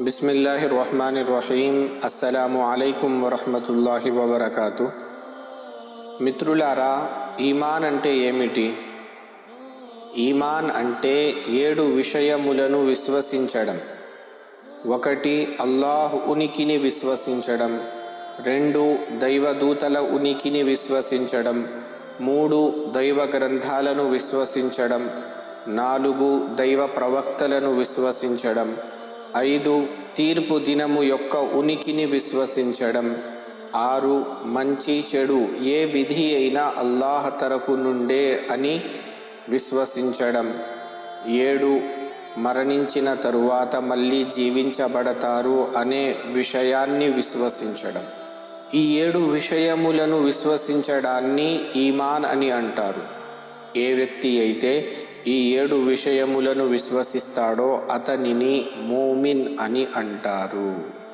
బిస్మిల్లాహి రహమాని రహీం అస్సలాము అలైకుం వరహమతుల్లాహి వబర్కాతు. మిత్రులారా ఈమాన్ అంటే ఏమిటి? ఈమాన్ అంటే ఏడు విషయములను విశ్వసించడం. ఒకటి అల్లాహ్ ఉనికిని విశ్వసించడం. రెండు దైవదూతల ఉనికిని విశ్వసించడం. మూడు దైవ గ్రంథాలను విశ్వసించడం. నాలుగు దైవ ప్రవక్తలను విశ్వసించడం. ఐదు తీర్పు దినము యొక్క ఉనికిని విశ్వసించడం. ఆరు మంచి చెడు ఏ విధి అయినా అల్లాహ్ తరపు నుండే అని విశ్వసించడం. ఏడు మరణించిన తరువాత మళ్ళీ జీవించబడతారు అనే విషయాన్ని విశ్వసించడం. ఈ ఏడు విషయములను విశ్వసించడాన్ని ఈమాన్ అని అంటారు. ఏ వ్యక్తి అయితే ఈ ఏడు విషయములను విశ్వసిస్తాడో అతనిని మోమిన్ అని అంటారు.